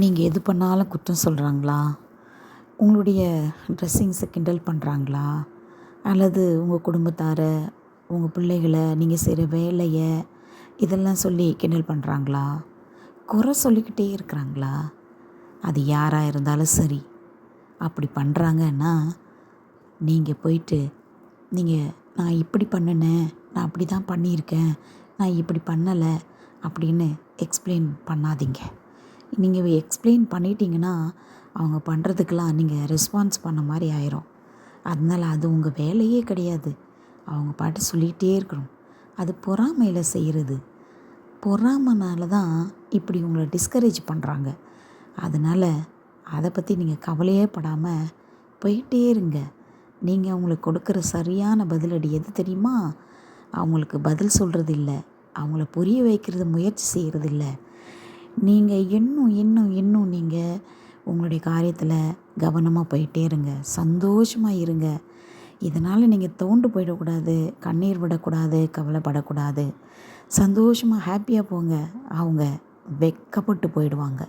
நீங்கள் எது பண்ணாலும் குற்றம் சொல்கிறாங்களா உங்களுடைய ட்ரெஸ்ஸிங்ஸை கிண்டல் பண்ணுறாங்களா அல்லது உங்கள் குடும்பத்தாரை உங்கள் பிள்ளைகளை நீங்கள் செய்கிற வேலையை இதெல்லாம் சொல்லி கிண்டல் பண்ணுறாங்களா குறை சொல்லிக்கிட்டே இருக்கிறாங்களா? அது யாராக இருந்தாலும் சரி. அப்படி பண்ணுறாங்கன்னா நீங்கள் போயிட்டு நீங்கள் நான் இப்படி பண்ணினேன் நான் அப்படி தான் பண்ணியிருக்கேன் நான் இப்படி பண்ணலை அப்படின்னு எக்ஸ்பிளைன் பண்ணாதீங்க. நீங்கள் எக்ஸ்பிளைன் பண்ணிட்டீங்கன்னா அவங்க பண்ணுறதுக்கெல்லாம் நீங்கள் ரெஸ்பான்ஸ் பண்ண மாதிரி ஆயிரும். அதனால் அது உங்கள் வேலையே கிடையாது. அவங்க பாட்டு சொல்லிகிட்டே இருக்கணும். அது பொறாமையில் செய்கிறது பொறாமைனால தான் இப்படி உங்களை டிஸ்கரேஜ் பண்ணுறாங்க அதனால் அதை பற்றி நீங்கள் கவலையே படாமல் போயிட்டே இருங்க. நீங்கள் அவங்களுக்கு கொடுக்குற சரியான பதிலடி எது தெரியுமா? அவங்களுக்கு பதில் சொல்கிறது இல்லை. அவங்கள புரிய வைக்கிறது முயற்சி செய்கிறது இல்லை. நீங்கள் இன்னும் இன்னும் இன்னும் நீங்கள் உங்களுடைய காரியத்தில் கவனமாக போயிட்டே இருங்க. சந்தோஷமாக இருங்க. இதனால் நீங்கள் தோண்டு போயிடக்கூடாது கண்ணீர் விடக்கூடாது கவலைப்படக்கூடாது. சந்தோஷமாக ஹாப்பியாக போங்க. அவங்க வெக்கப்பட்டு போயிடுவாங்க.